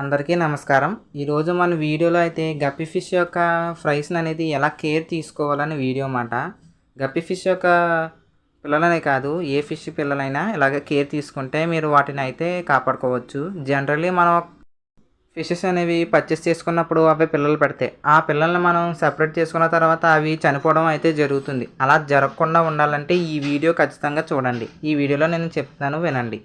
అందరికీ నమస్కారం. ఈరోజు మన వీడియోలో అయితే గప్పి ఫిష్ యొక్క ఫ్రైస్ని అనేది ఎలా కేర్ తీసుకోవాలని వీడియో అన్నమాట. గప్పి ఫిష్ యొక్క పిల్లలనే కాదు ఏ ఫిష్ పిల్లలైనా ఇలాగ కేర్ తీసుకుంటే మీరు వాటిని అయితే కాపాడుకోవచ్చు. జనరల్లీ మనం ఫిషెస్ అనేవి పర్చేస్ చేసుకున్నప్పుడు అవి పిల్లలు పెడతాయి ఆ పిల్లల్ని మనం సెపరేట్ చేసుకున్న తర్వాత అవి చనిపోవడం అయితే జరుగుతుంది. అలా జరగకుండా ఉండాలంటే ఈ వీడియో ఖచ్చితంగా చూడండి. ఈ వీడియోలో నేను చెప్తాను వినండి.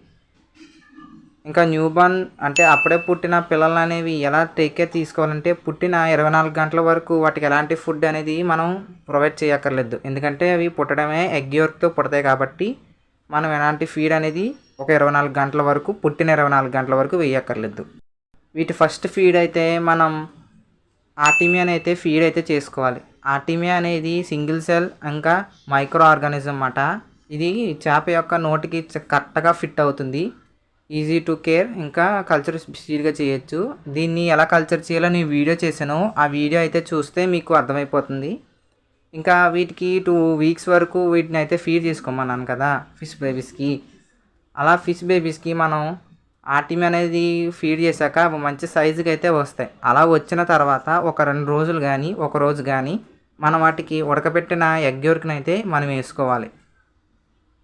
ఇంకా న్యూ బార్న్ అంటే అప్పుడే పుట్టిన పిల్లలు అనేవి ఎలా టేక్ కేర్ తీసుకోవాలంటే పుట్టిన ఇరవై నాలుగు గంటల వరకు వాటికి ఎలాంటి ఫుడ్ అనేది మనం ప్రొవైడ్ చేయక్కర్లేదు. ఎందుకంటే అవి పుట్టడమే ఎగ్ యోర్క్తో పుడతాయి కాబట్టి మనం ఎలాంటి ఫీడ్ అనేది ఒక ఇరవై నాలుగు గంటల వరకు పుట్టిన ఇరవై నాలుగు గంటల వరకు వేయక్కర్లేదు. వీటి ఫస్ట్ ఫీడ్ అయితే మనం ఆర్టిమియా అయితే ఫీడ్ అయితే చేసుకోవాలి. ఆర్టీమియా అనేది సింగిల్ సెల్ ఇంకా మైక్రో ఆర్గానిజం అన్నమాట ఇది చేప యొక్క నోటికి కరెక్ట్గా ఫిట్ అవుతుంది. ఈజీ టు కేర్ ఇంకా కల్చర్ స్పీడ్గా చేయొచ్చు. దీన్ని ఎలా కల్చర్ చేయాలో నేను వీడియో చేశాను. ఆ వీడియో అయితే చూస్తే మీకు అర్థమైపోతుంది. ఇంకా వీటికి టూ వీక్స్ వరకు వీటిని అయితే ఫీడ్ చేసుకోమన్నాను కదా ఫిష్ బేబీస్కి అలా ఫిష్ బేబీస్కి మనం ఆర్టీమ్ అనేది ఫీడ్ చేశాక అవి మంచి సైజుకి అయితే వస్తాయి. అలా వచ్చిన తర్వాత ఒక రెండు రోజులు కానీ ఒక రోజు కానీ మనం వాటికి ఉడకబెట్టిన ఎగ్ యోర్క్ని అయితే మనం వేసుకోవాలి.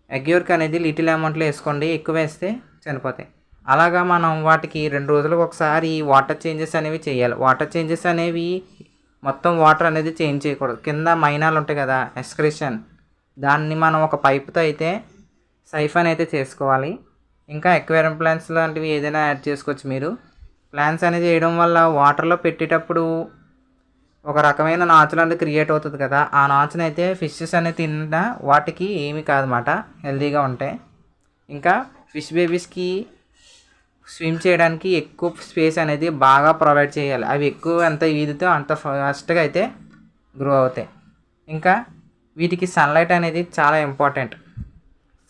ఎగ్ యోర్క్ అనేది లిటిల్ అమౌంట్లో వేసుకోండి. ఎక్కువ వేస్తే చనిపోతాయి. అలాగా మనం వాటికి రెండు రోజులకు ఒకసారి వాటర్ చేంజెస్ అనేవి చేయాలి. వాటర్ చేంజెస్ అనేవి మొత్తం వాటర్ అనేది చేంజ్ చేయకూడదు. కింద మైనాలు ఉంటాయి కదా ఎక్స్క్రిషన్ దాన్ని మనం ఒక పైప్తో అయితే సైఫన్ అయితే చేసుకోవాలి. ఇంకా ఎక్వేరియం ప్లాంట్స్ లాంటివి ఏదైనా యాడ్ చేసుకోవచ్చు మీరు. ప్లాంట్స్ అనేది చేయడం వల్ల వాటర్లో పెట్టేటప్పుడు ఒక రకమైన నాచులు అనేది క్రియేట్ అవుతుంది కదా ఆ నాచుని అయితే ఫిషెస్ అనేది తిన్నా వాటికి ఏమీ కాదన్నమాట. హెల్తీగా ఉంటాయి. ఇంకా ఫిష్ బేబీస్కి స్విమ్ చేయడానికి ఎక్కువ స్పేస్ అనేది బాగా ప్రొవైడ్ చేయాలి. అవి ఎక్కువ ఎంత ఈదితే అంత ఫాస్ట్గా అయితే గ్రో అవుతాయి. ఇంకా వీటికి సన్లైట్ అనేది చాలా ఇంపార్టెంట్.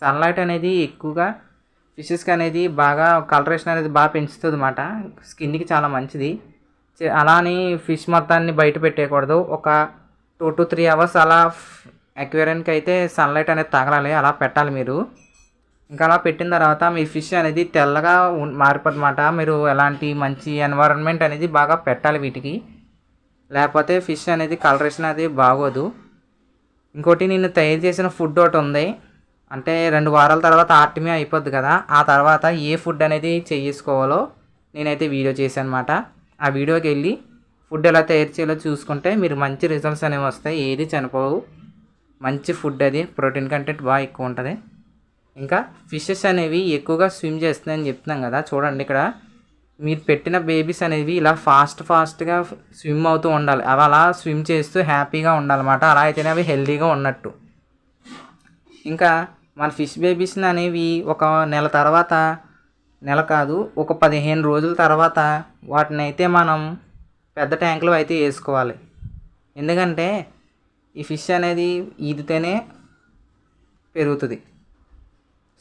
సన్లైట్ అనేది ఎక్కువగా ఫిషెస్కి అనేది బాగా కలరేషన్ అనేది బాగా పెంచుతుంది అన్నమాట. స్కిన్కి చాలా మంచిది. అలానే అలా అని ఫిష్ మొత్తాన్ని బయట పెట్టేయకూడదు. ఒక టూ టు త్రీ అవర్స్ అలా అక్వేరియంకి అయితే సన్లైట్ అనేది తగలాలి. అలా పెట్టాలి మీరు. ఇంకా అలా పెట్టిన తర్వాత మీ ఫిష్ అనేది తెల్లగా మారిపోతుందన్నమాట మీరు ఎలాంటి మంచి ఎన్వైరన్మెంట్ అనేది బాగా పెట్టాలి వీటికి. లేకపోతే ఫిష్ అనేది కలరేషన్ అది బాగోదు. ఇంకోటి నేను తయారు చేసిన ఫుడ్ ఒకటి ఉంది. అంటే రెండు వారాల తర్వాత ఆర్టిమే అయిపోద్ది కదా. ఆ తర్వాత ఏ ఫుడ్ అనేది చేసుకోవాలో నేనైతే వీడియో చేశాను అనమాట ఆ వీడియోకి వెళ్ళి ఫుడ్ ఎలా తయారు చేయాలో చూసుకుంటే మీరు మంచి రిజల్ట్స్ అనేవి వస్తాయి. ఏది చనిపోవు. మంచి ఫుడ్ అది. ప్రోటీన్ కంటెంట్ బాగా ఎక్కువ ఉంటుంది. ఇంకా ఫిషెస్ అనేవి ఎక్కువగా స్విమ్ చేస్తున్నాయని చెప్తున్నాం కదా చూడండి ఇక్కడ. మీరు పెట్టిన బేబీస్ అనేవి ఇలా ఫాస్ట్ ఫాస్ట్గా స్విమ్ అవుతూ ఉండాలి. అవి అలా స్విమ్ చేస్తూ హ్యాపీగా ఉండాలన్నమాట. అలా అయితేనే అవి హెల్దీగా ఉన్నట్టు. ఇంకా మన ఫిష్ బేబీస్ని అనేవి ఒక నెల తర్వాత నెల కాదు ఒక పదిహేను రోజుల తర్వాత వాటిని అయితే మనం పెద్ద ట్యాంకులో అయితే వేసుకోవాలి. ఎందుకంటే ఈ ఫిష్ అనేది ఈదితేనే పెరుగుతుంది.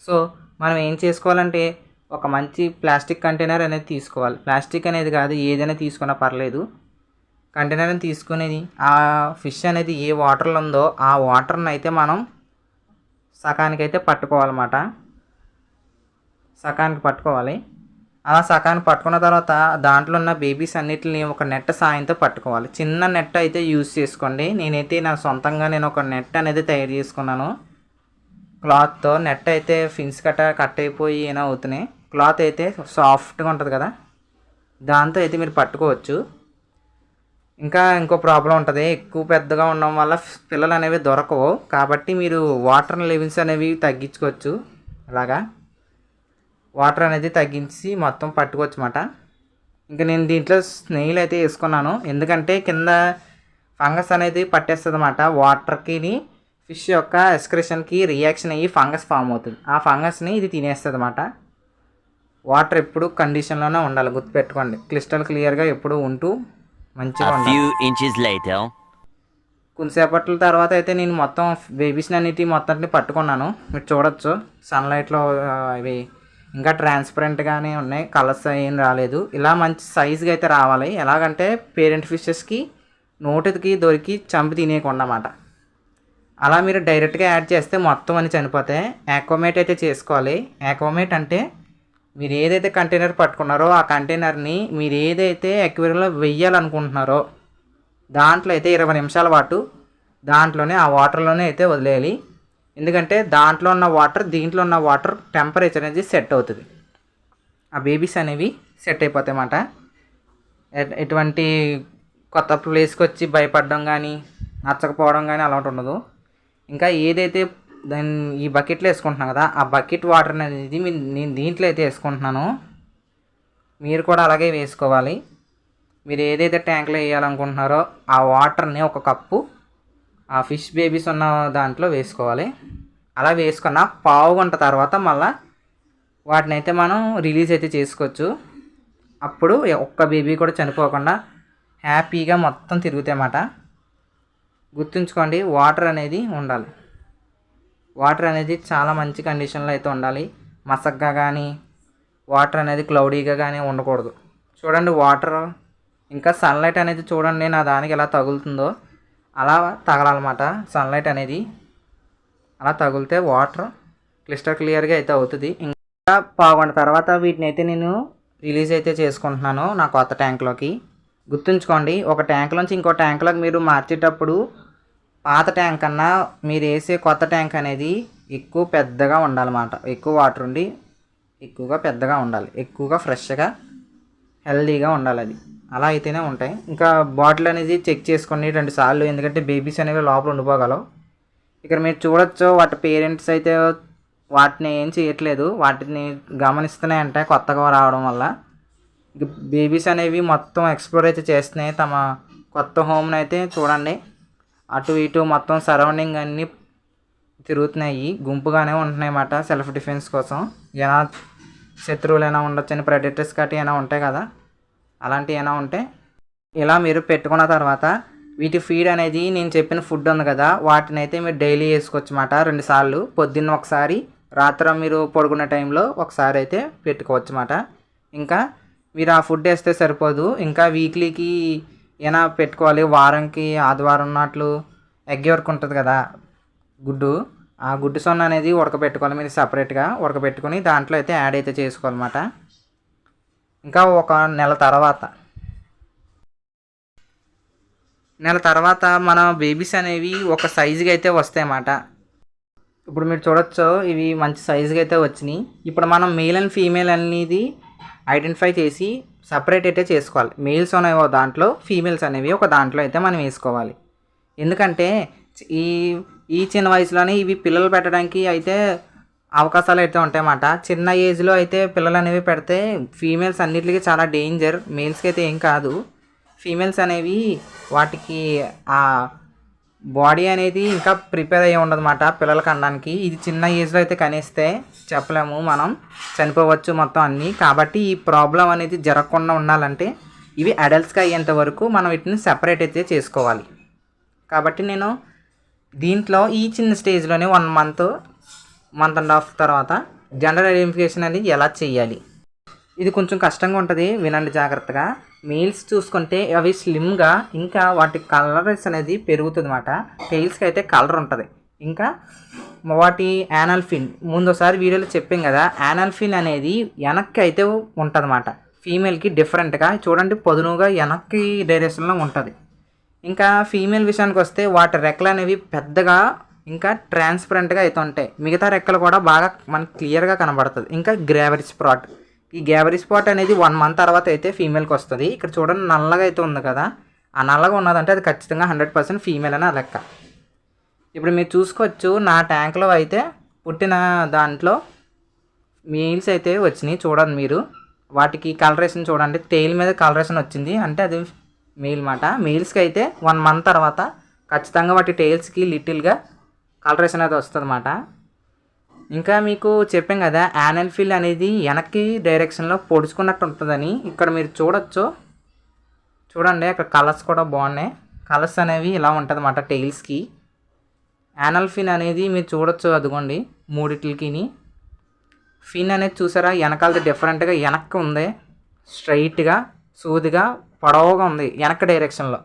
సో మనం ఏం చేసుకోవాలంటే ఒక మంచి ప్లాస్టిక్ కంటైనర్ అనేది తీసుకోవాలి. ప్లాస్టిక్ అనేది కాదు ఏదైనా తీసుకున్నా పర్లేదు. కంటైనర్ని తీసుకునేది ఆ ఫిష్ అనేది ఏ వాటర్లో ఉందో ఆ వాటర్ని అయితే మనం సకానికైతే పట్టుకోవాలన్నమాట. సకానికి పట్టుకోవాలి. అలా సకానికి పట్టుకున్న తర్వాత దాంట్లో ఉన్న బేబీస్ అన్నిటిని ఒక నెట్ సాయంతో పట్టుకోవాలి. చిన్న నెట్ అయితే యూజ్ చేసుకోండి. నేనైతే నా సొంతంగా నేను ఒక నెట్ అనేది తయారు చేసుకున్నాను. క్లాత్తో నెట్ అయితే ఫిన్స్ కట్ట కట్ అయిపోయి ఏమో అవుతున్నాయి. క్లాత్ అయితే సాఫ్ట్గా ఉంటుంది కదా. దాంతో అయితే మీరు పట్టుకోవచ్చు. ఇంకా ఇంకో ప్రాబ్లం ఉంటుంది. ఎక్కువ పెద్దగా ఉండడం వల్ల పిల్లలు అనేవి దొరకవు. కాబట్టి మీరు వాటర్ లెవెల్స్ అనేవి తగ్గించుకోవచ్చు. అలాగా? వాటర్ అనేది తగ్గించి మొత్తం పట్టుకోవచ్చు అన్నమాట. ఇంకా నేను దీంట్లో స్నేహిల్ అయితే వేసుకున్నాను. ఎందుకంటే కింద ఫంగస్ అనేది పట్టేస్తుంది అన్నమాట వాటర్కి ఫిష్ యొక్క ఎక్స్క్రెషన్కి రియాక్షన్ అయ్యి ఫంగస్ ఫామ్ అవుతుంది. ఆ ఫంగస్ని ఇది తినేస్తుంది అన్నమాట వాటర్ ఎప్పుడు కండిషన్లోనే ఉండాలి. గుర్తుపెట్టుకోండి. క్రిస్టల్ క్లియర్గా ఎప్పుడు ఉంటూ మంచిగా. కొంతసేపట్ల తర్వాత అయితే నేను మొత్తం బేబీస్ని అన్నిటి మొత్తాన్ని పట్టుకున్నాను. మీరు చూడొచ్చు. సన్లైట్లో అవి ఇంకా ట్రాన్స్పరెంట్గానే ఉన్నాయి. కలర్స్ ఏం రాలేదు. ఇలా మంచి సైజ్గా అయితే రావాలి. ఎలాగంటే పేరెంట్ ఫిషెస్కి నోటికి దొరికి చంపి తినేయకుండా అన్నమాట. అలా మీరు డైరెక్ట్గా యాడ్ చేస్తే మొత్తం అని చనిపోతాయి యాక్వమేట్ అయితే చేసుకోవాలి. యాక్వమేట్ అంటే మీరు ఏదైతే కంటైనర్ పట్టుకున్నారో ఆ కంటైనర్ని మీరు ఏదైతే ఎక్వేరియంలో వెయ్యాలనుకుంటున్నారో దాంట్లో అయితే ఇరవై నిమిషాల పాటు దాంట్లోనే ఆ వాటర్లోనే అయితే వదిలేయాలి. ఎందుకంటే దాంట్లో ఉన్న వాటర్ దీంట్లో ఉన్న వాటర్ టెంపరేచర్ అనేది సెట్ అవుతుంది. ఆ బేబీస్ అనేవి సెట్ అయిపోతాయి అన్నమాట. ఎటువంటి కొత్త ప్లేస్కి వచ్చి భయపడడం కానీ నచ్చకపోవడం కానీ అలాంటి ఉండదు. ఇంకా ఏదైతే దాన్ని ఈ బకెట్లో వేసుకుంటున్నాను కదా ఆ బకెట్ వాటర్ అనేది మీ- నేను దీంట్లో అయితే వేసుకుంటున్నాను. మీరు కూడా అలాగే వేసుకోవాలి. మీరు ఏదైతే ట్యాంక్లో వేయాలనుకుంటున్నారో ఆ వాటర్ని ఒక కప్పు ఆ ఫిష్ బేబీస్ ఉన్న దాంట్లో వేసుకోవాలి. అలా వేసుకున్న పావు గంట తర్వాత మళ్ళీ వాటిని అయితే మనం రిలీజ్ అయితే చేసుకోవచ్చు. అప్పుడు ఒక్క బేబీ కూడా చనిపోకుండా హ్యాపీగా మొత్తం తిరుగుతాయన్నమాట గుర్తుంచుకోండి వాటర్ అనేది ఉండాలి. వాటర్ అనేది చాలా మంచి కండిషన్లో అయితే ఉండాలి. మసగ్గా కానీ వాటర్ అనేది క్లౌడీగా కానీ ఉండకూడదు. చూడండి వాటర్ ఇంకా సన్లైట్ అనేది చూడండి నా దానికి ఎలా తగులుతుందో అలా తగలాలన్నమాట. సన్లైట్ అనేది అలా తగిలితే వాటర్ క్లిస్టర్ క్లియర్గా అయితే అవుతుంది. ఇంకా పావుగంట తర్వాత వీటిని అయితే నేను రిలీజ్ అయితే చేసుకుంటున్నాను నా కొత్త ట్యాంక్లోకి గుర్తుంచుకోండి ఒక ట్యాంక్ నుంచి ఇంకో ట్యాంక్లోకి మీరు మార్చేటప్పుడు పాత ట్యాంక్ కన్నా మీరు వేసే కొత్త ట్యాంక్ అనేది ఎక్కువ పెద్దగా ఉండాలన్నమాట. ఎక్కువ వాటర్ ఉండి ఎక్కువగా పెద్దగా ఉండాలి. ఎక్కువగా ఫ్రెష్గా హెల్దీగా ఉండాలి అది. అలా అయితేనే ఉంటాయి. ఇంకా బాటిల్ అనేది చెక్ చేసుకోండి రెండు సార్లు ఎందుకంటే బేబీస్ అనేవి లోపల ఉండిపోగలవు. ఇక్కడ మీరు చూడొచ్చు వాటి పేరెంట్స్ అయితే వాటిని ఏం చేయట్లేదు. వాటిని గమనిస్తున్నాయంటే కొత్తగా రావడం వల్ల. బేబీస్ అనేవి మొత్తం ఎక్స్ప్లోర్ అయితే చేస్తున్నాయి. తమ కొత్త హోమ్ని అయితే చూడండి. అటు ఇటు మొత్తం సరౌండింగ్ అన్నీ తిరుగుతున్నాయి. గుంపుగానే ఉంటున్నాయి అన్నమాట సెల్ఫ్ డిఫెన్స్ కోసం. ఎలా శత్రువులు అయినా ఉండొచ్చని ప్రెడేటర్స్ కట్టి అయినా ఉంటాయి కదా. అలాంటివి అయినా ఉంటే ఇలా మీరు పెట్టుకున్న తర్వాత వీటి ఫీడ్ అనేది నేను చెప్పిన ఫుడ్ ఉంది కదా. వాటిని అయితే మీరు డైలీ వేసుకోవచ్చు అన్నమాట. రెండుసార్లు పొద్దున్న ఒకసారి రాత్రి మీరు పడుకునే టైంలో ఒకసారి అయితే పెట్టుకోవచ్చు అన్నమాట. ఇంకా మీరు ఆ ఫుడ్ వేస్తే సరిపోదు. ఇంకా వీక్లీకి ఏమైనా పెట్టుకోవాలి? వారంకి ఆదివారం నాట్లు ఎగ్ వర్క్ ఉంటుంది కదా గుడ్డు. ఆ గుడ్డు సొన్న అనేది ఉడకబెట్టుకోవాలి. మీరు సపరేట్గా ఉడకబెట్టుకొని దాంట్లో అయితే యాడ్ అయితే చేసుకోవాలన్నమాట. ఇంకా ఒక నెల తర్వాత. నెల తర్వాత మన బేబీస్ అనేవి ఒక సైజుగా అయితే వస్తాయన్నమాట. ఇప్పుడు మీరు చూడొచ్చు ఇవి మంచి సైజుగా అయితే వచ్చినాయి. ఇప్పుడు మనం మేల్ అండ్ ఫీమేల్ అనేది ఐడెంటిఫై చేసి సపరేట్ అయితే చేసుకోవాలి. మేల్స్ అనేవి ఒక దాంట్లో ఫీమేల్స్ అనేవి ఒక దాంట్లో అయితే మనం వేసుకోవాలి. ఎందుకంటే ఈ ఈ చిన్న వయసులోనే ఇవి పిల్లలు పెట్టడానికి అయితే అవకాశాలు అయితే ఉంటాయన్నమాట. చిన్న ఏజ్లో అయితే పిల్లలు అనేవి పెడితే ఫీమేల్స్ అన్నిటికీ చాలా డేంజర్ మేల్స్కి అయితే ఏం కాదు. ఫీమేల్స్ అనేవి వాటికి ఆ బాడీ అనేది ఇంకా ప్రిపేర్ అయ్యి ఉండదన్నమాట పిల్లలకి అనడానికి. ఇది చిన్న ఏజ్లో అయితే కనేస్తే చెప్పలేము మనం. చనిపోవచ్చు మొత్తం అన్నీ. కాబట్టి ఈ ప్రాబ్లం అనేది జరగకుండా ఉండాలంటే ఇవి అడల్ట్స్గా అయ్యేంత వరకు మనం వీటిని సెపరేట్ అయితే చేసుకోవాలి. కాబట్టి నేను దీంట్లో ఈ చిన్న స్టేజ్లోనే one month month and half తర్వాత జెండర్ ఐడెంటిఫికేషన్ అనేది ఎలా చేయాలి? ఇది కొంచెం కష్టంగా ఉంటుంది వినండి జాగ్రత్తగా. మేల్స్ చూసుకుంటే అవి స్లిమ్గా ఇంకా వాటి కలర్స్ అనేది పెరుగుతుంది అనమాట టైల్స్కి అయితే కలర్ ఉంటుంది. ఇంకా వాటి యానల్ ఫిన్ ముందోసారి వీడియోలో చెప్పాం కదా యానల్ ఫిన్ అనేది వెనక్కి అయితే ఉంటుంది అనమాట ఫీమేల్కి డిఫరెంట్గా చూడండి పొదునుగా వెనక్కి డైరెక్షన్లో ఉంటుంది. ఇంకా ఫీమేల్ విషయానికి వస్తే వాటి రెక్కలు అనేవి పెద్దగా ఇంకా ట్రాన్స్పరెంట్గా అయితే ఉంటాయి. మిగతా రెక్కలు కూడా బాగా మనకి క్లియర్గా కనబడుతుంది. ఇంకా గ్రావరీ స్ప్రాట్ ఈ గ్యాబరీ స్పాట్ అనేది వన్ మంత్ తర్వాత అయితే ఫీమేల్కి వస్తుంది. ఇక్కడ చూడండి నల్లగా అయితే ఉంది కదా. ఆ నల్లగా ఉన్నదంటే అది ఖచ్చితంగా హండ్రెడ్ పర్సెంట్ ఫీమేల్ అని లెక్క. ఇప్పుడు మీరు చూసుకోవచ్చు నా ట్యాంక్లో అయితే పుట్టిన దాంట్లో మీల్స్ అయితే వచ్చినాయి చూడండి మీరు. వాటికి కలరేషన్ చూడండి. టెయిల్ మీద కలరేషన్ వచ్చింది. అంటే అది మెయిల్ మాట. మెయిల్స్కి అయితే వన్ మంత్ తర్వాత ఖచ్చితంగా వాటి టెయిల్స్కి లిటిల్గా కలరేషన్ అయితే వస్తుంది ఇంకా మీకు చెప్పాం కదా యానల్ ఫిల్ అనేది వెనక్కి డైరెక్షన్లో పొడుచుకున్నట్టు ఉంటుందని. ఇక్కడ మీరు చూడొచ్చు. చూడండి అక్కడ కలర్స్ కూడా బాగున్నాయి. కలర్స్ అనేవి ఇలా ఉంటుంది అన్నమాట టైల్స్కి యానల్ ఫిన్ అనేది మీరు చూడొచ్చు అదిగోండి మూడిట్లకిని. ఫిన్ అనేది చూసారా వెనకాలది డిఫరెంట్గా వెనక్కి ఉంది. స్ట్రైట్గా సూదిగా పొడవుగా ఉంది వెనక డైరెక్షన్లో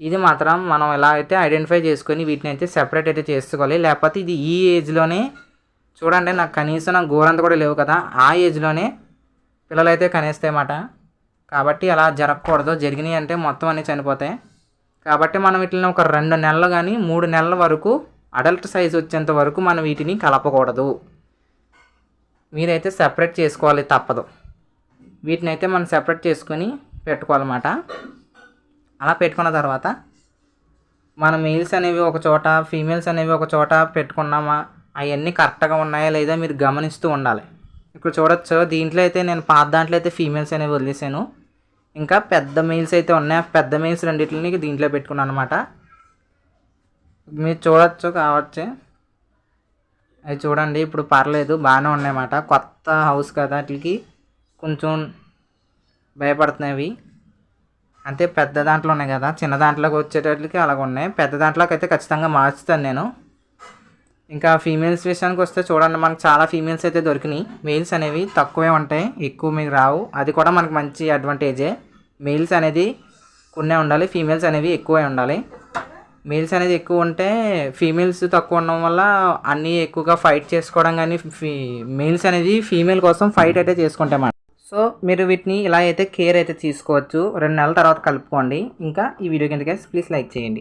ఇది మాత్రం మనం ఎలా అయితే ఐడెంటిఫై చేసుకొని వీటిని అయితే సెపరేట్ అయితే చేసుకోవాలి. లేకపోతే ఇది ఈ ఏజ్లోనే చూడండి నాకు కనీసం నాకు గోరంత కూడా లేవు కదా. ఆ ఏజ్లోనే పిల్లలు అయితే కనేస్తాయన్నమాట కాబట్టి అలా జరగకూడదు. జరిగినాయి అంటే మొత్తం అన్నీ చనిపోతాయి. కాబట్టి మనం వీటిని ఒక రెండు నెలలు కానీ మూడు నెలల వరకు అడల్ట్ సైజ్ వచ్చేంత వరకు మనం వీటిని కలపకూడదు. మీరైతే సెపరేట్ చేసుకోవాలి తప్పదు. వీటిని అయితే మనం సెపరేట్ చేసుకొని పెట్టుకోవాలన్నమాట. అలా పెట్టుకున్న తర్వాత మన మెయిల్స్ అనేవి ఒక చోట ఫీమేల్స్ అనేవి ఒక చోట పెట్టుకున్నామా అవన్నీ కరెక్ట్గా ఉన్నాయా లేదా మీరు గమనిస్తూ ఉండాలి. ఇప్పుడు చూడొచ్చు దీంట్లో అయితే నేను పాత దాంట్లో అయితే ఫీమేల్స్ అనేవి వదిలేసాను ఇంకా పెద్ద మెయిల్స్ అయితే ఉన్నాయి. ఆ పెద్ద మెయిల్స్ రెండింటిని దీంట్లో పెట్టుకున్నాను అనమాట మీరు చూడొచ్చు కావచ్చు. అవి చూడండి ఇప్పుడు పర్లేదు బాగానే ఉన్నాయన్నమాట కొత్త హౌస్ కదా వాటికి. కొంచెం భయపడుతున్నాయి అంతే అంటే పెద్ద దాంట్లో ఉన్నాయి కదా. చిన్న దాంట్లోకి వచ్చేటట్లకి అలాగ ఉన్నాయి పెద్ద దాంట్లోకి అయితే ఖచ్చితంగా మార్చుతాను నేను. ఇంకా ఫీమేల్స్ విషయానికి వస్తే చూడండి మనకు చాలా ఫీమేల్స్ అయితే దొరికినాయి. మెయిల్స్ అనేవి తక్కువే ఉంటాయి ఎక్కువ మీకు రావు. అది కూడా మనకు మంచి అడ్వాంటేజే మెయిల్స్ అనేది కొన్నే ఉండాలి ఫీమేల్స్ అనేవి ఎక్కువే ఉండాలి. మేల్స్ అనేది ఎక్కువ ఉంటే ఫీమేల్స్ తక్కువ ఉండడం వల్ల అన్నీ ఎక్కువగా ఫైట్ చేసుకోవడం కానీ ఫీ మేల్స్ అనేది ఫీమేల్ కోసం ఫైట్ అయితే చేసుకుంటాం సో మీరు వీటిని ఇలా అయితే కేర్ అయితే తీసుకోవచ్చు. రెండు నెలల తర్వాత కలుపుకోండి. ఇంకా ఈ వీడియో కింద ప్లీజ్ లైక్ చేయండి.